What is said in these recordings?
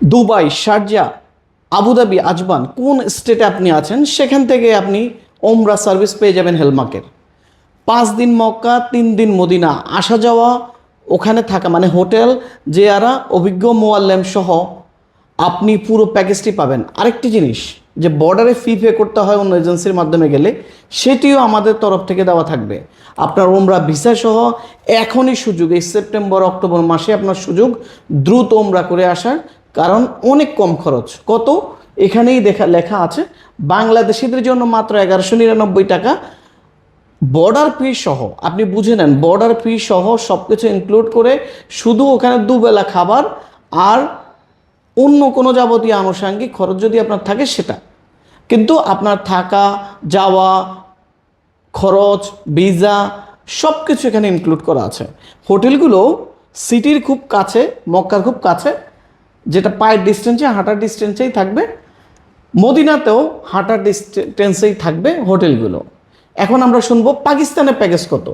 Dubai, Sharjah, Abu Dhabi Ajman কোন স্টেটে আপনি আছেন? সেখান থেকে আপনি ওমরা সার্ভিস পেয়ে যাবেন হেলমার্কের পাঁচ দিন মক্কা, তিন দিন মদিনা। আসা যাওয়া, ওখানে থাকা মানে হোটেল, জেয়ারা, অভিজ্ঞ মোয়াল্লেম সহ আপনি পুরো প্যাকেজটি পাবেন। আরেকটি জিনিস, যে বর্ডারে ফি পে করতে হয় অন্য এজেন্সির মাধ্যমে গেলে, সেটিও আমাদের তরফ থেকে দেওয়া থাকবে। আপনার ওমরা ভিসা সহ এখনই সুযোগ, এই সেপ্টেম্বর অক্টোবর মাসে আপনার সুযোগ দ্রুত ওমরা করে আসার কারণ অনেক কম খরচ। কত? এখানেই দেখা, লেখা আছে, বাংলাদেশিদের জন্য মাত্র এগারোশো নিরানব্বই টাকা। বর্ডার ফি সহ, আপনি বুঝে নেন বর্ডার ফি সহ সব কিছু ইনক্লুড করে শুধু ওখানে দুবেলা খাবার আর অন্য কোনো যাবতীয় আনুষাঙ্গিক খরচ যদি আপনার থাকে সেটা। কিন্তু আপনার থাকা, যাওয়া, খরচ ভিসা সব কিছু এখানে ইনক্লুড করা আছে। হোটেলগুলো সিটির খুব কাছে, মক্কার খুব কাছে যেটা পায়ের ডিস্টেন্সে হাঁটার ডিস্টেন্সেই থাকবে মদিনাতেও হাঁটার ডিস্টেন্সেই থাকবে হোটেলগুলো এখন আমরা শুনবো পাকিস্তানের প্যাকেজ কত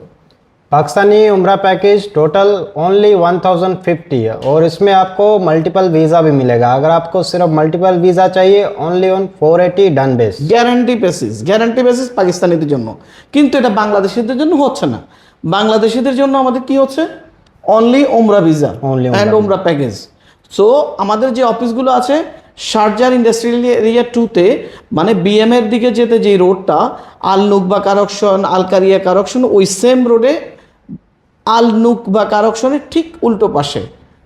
पाकिस्तानी उम्र पैकेज टोटल ओनली 1050 है और इसमें आपको मल्टीपल वीज़ा भी मिलेगा अगर आपको सिर्फ मल्टीपल वीज़ा चाहिए only on 480 done base guarantee basis guarantee basis পাকিস্তানিদের জন্য কিন্তু এটা বাংলাদেশিদের জন্য হচ্ছে না বাংলাদেশিদের জন্য আমাদের কি হচ্ছে অনলি ওমরা ভিসা Only অ্যান্ড ওমরা প্যাকেজ সো আমাদের যে অফিসগুলো আছে শারজার ইন্ডাস্ট্রিয়াল এরিয়া টুতে মানে বিএম এর দিকে যেতে যে রোডটা আল নুকবা কারকশন আলকারিয়া কারকশন ওই সেম রোডে আল নুক বা কারকশনের ঠিক উল্টো পাশে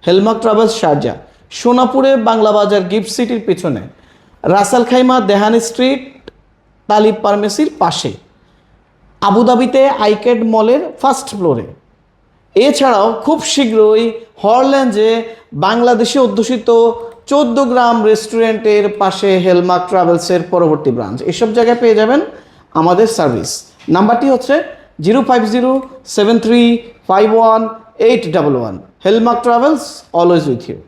হেলমার্ক ট্রাভেলস শারজা সোনাপুরে বাংলা বাজার গিফট সিটির পিছনে রাসাল খাইমা দেহান স্ট্রিট, তালিব ফার্মেসির পাশে, আবুধাবিতে আইকেড মলের ফার্স্ট ফ্লোরে এছাড়াও খুব শীঘ্রই হরল্যান্ডে বাংলাদেশে অধ্যুষিত চোদ্দ গ্রাম রেস্টুরেন্টের পাশে হেলমার্ক ট্রাভেলসের পরবর্তী ব্রাঞ্চ। এসব জায়গায় পেয়ে যাবেন আমাদের সার্ভিস। নাম্বারটি হচ্ছে zero five zero seven three five one eight double one. Hallmark travels always with you.